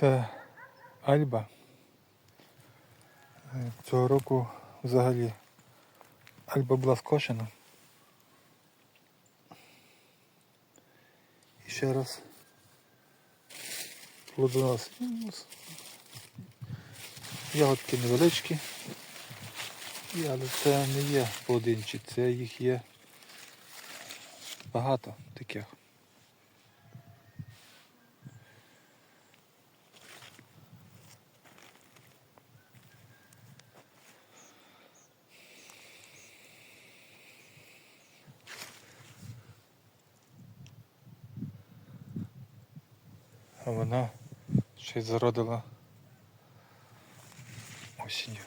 Це Альба. Е, Цього року взагалі Альба була скошена. І ще раз плодонос. Ягодки невеличкі. Але це не є поодинчі, це їх є багато таких. А вона ще й зародила осінню.